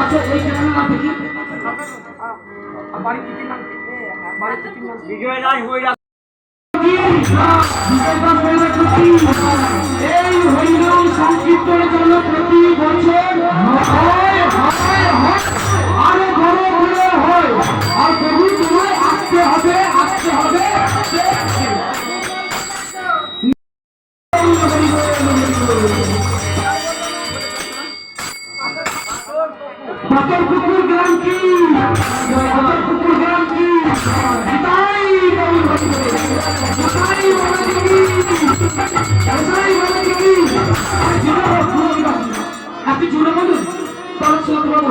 আচ্ছা এই কেন আপনি কি বাড়ি কি নাম বাড়ি কি নাম বিজয় রায় হয়ে যাবে এই হইল সংকীর্তনের জন্য প্রতি বছর আরও পাথরপুকুর গ্রাম কি? পাথরপুকুর গ্রাম কি? তাই তাই বলা দিবি তাই বলা দিবি আপনি জোরে বলুন তাহলে শুনতে পাবো